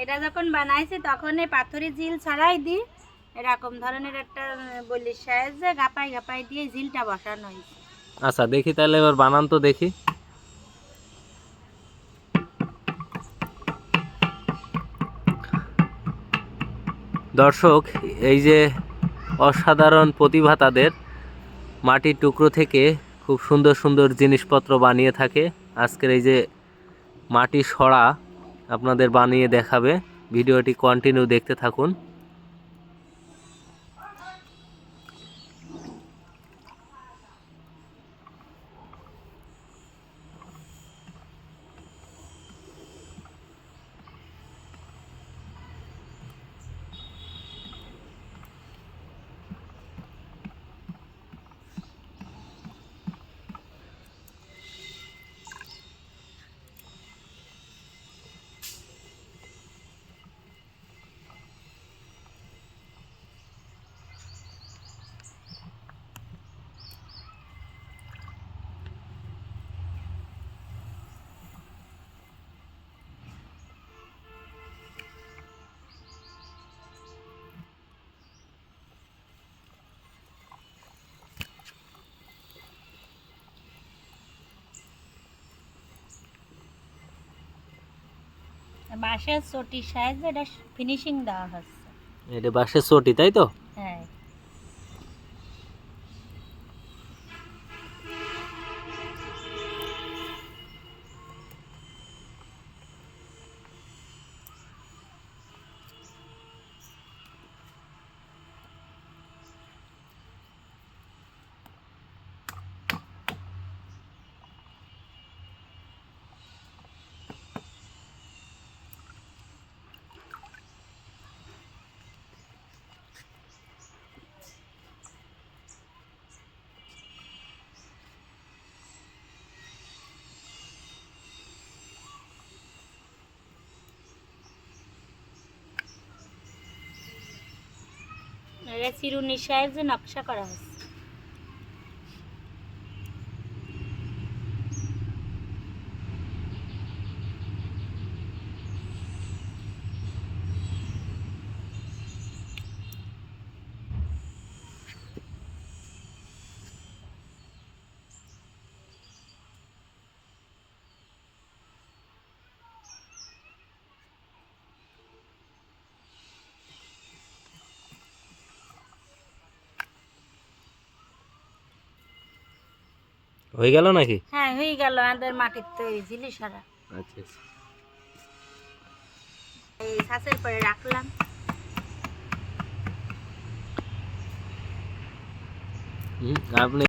এটা যখন বানাইছি তখন এই পাথরি ঝিল ছাড়াই দিই এরকম ধরনের একটা বলির সাহায্যে গাপাই গাপাই দিয়ে ঝিলটা বসানো হয়েছে। আচ্ছা দেখি তাহলে এবার বানান তো দেখি। দর্শক, এই যে অসাধারণ প্রতিভা তাদের, মাটির টুকরো থেকে খুব সুন্দর সুন্দর জিনিসপত্র বানিয়ে থাকে। আজকের এই যে মাটি সরা আপনাদের বানিয়ে দেখাবে। ভিডিওটি কন্টিনিউ দেখতে থাকুন। বাঁশের চটির সাহায্যে এটা ফিনিশিং দেওয়া হচ্ছে। এটা বাঁশের চটি তাই তো? এটা চিরুনির নকশা করা হচ্ছে হয়ে গেল নাকি হ্যাঁ হয়ে গেল আমাদের মাটির তৈরি ঝিলি সারা আচ্ছা আচ্ছা। এই ছাঁচের পরে রাখলাম হুম, আপনি